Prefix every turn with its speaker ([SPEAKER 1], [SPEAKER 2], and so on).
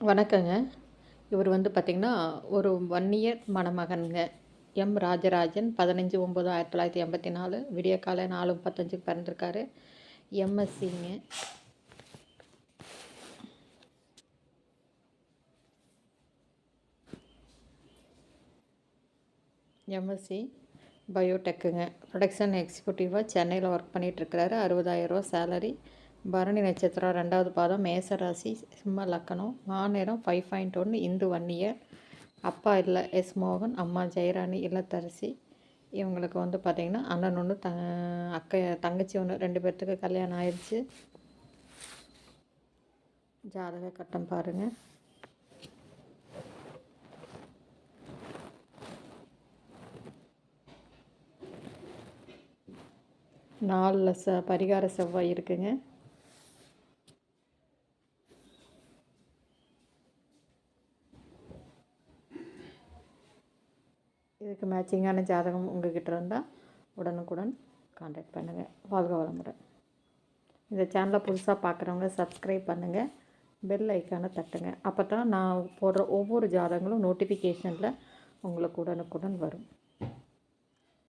[SPEAKER 1] வணக்கங்க. இவர் வந்து பார்த்திங்கன்னா ஒரு ஒன் இயர் மணமகனுங்க. எம். ராஜராஜன் பதினஞ்சு ஒம்பது ஆயிரத்தி தொள்ளாயிரத்தி எண்பத்தி நாலு விடிய காலை நாலு முப்பத்தஞ்சுக்கு பிறந்திருக்காரு. எம்எஸ்சிங்க எம்எஸ்சி பயோடெக்குங்க. ப்ரொடக்ஷன் எக்ஸிக்யூட்டிவாக சென்னையில் ஒர்க் பண்ணிகிட்ருக்கிறாரு அறுபதாயிரரூவா சேலரி பரணி நட்சத்திரம் ரெண்டாவது பாதம் மேச ராசி சிம்ம லக்கணம் மாநிறம் ஃபைவ் பாயிண்ட் ஒன்று இந்து ஒன் இயர் அப்பா இல்லை எஸ் மோகன் அம்மா ஜெயராணி இல்லத்தரசி. இவங்களுக்கு வந்து பார்த்திங்கன்னா அண்ணன் ஒன்று த அக்கை தங்கச்சி ஒன்று ரெண்டு பேர்த்துக்கு கல்யாணம் ஆயிடுச்சு ஜாதக கட்டம் பாருங்கள் நாலில் ச பரிகார செவ்வாய் இருக்குங்க. இதுக்கு மேட்சிங்கான ஜாதகம் உங்கள்கிட்ட இருந்தால் உடனுக்குடன் காண்டாக்ட் பண்ணுங்கள் வாழ்க வளமுடன். இந்த சேனலை புதுசாக பார்க்குறவங்க சப்ஸ்கிரைப் பண்ணுங்கள் பெல் ஐக்கானை தட்டுங்க. அப்போ தான் நான் போடுற ஒவ்வொரு ஜாதகங்களும் நோட்டிஃபிகேஷனில் உங்களுக்கு உடனுக்குடன் வரும்.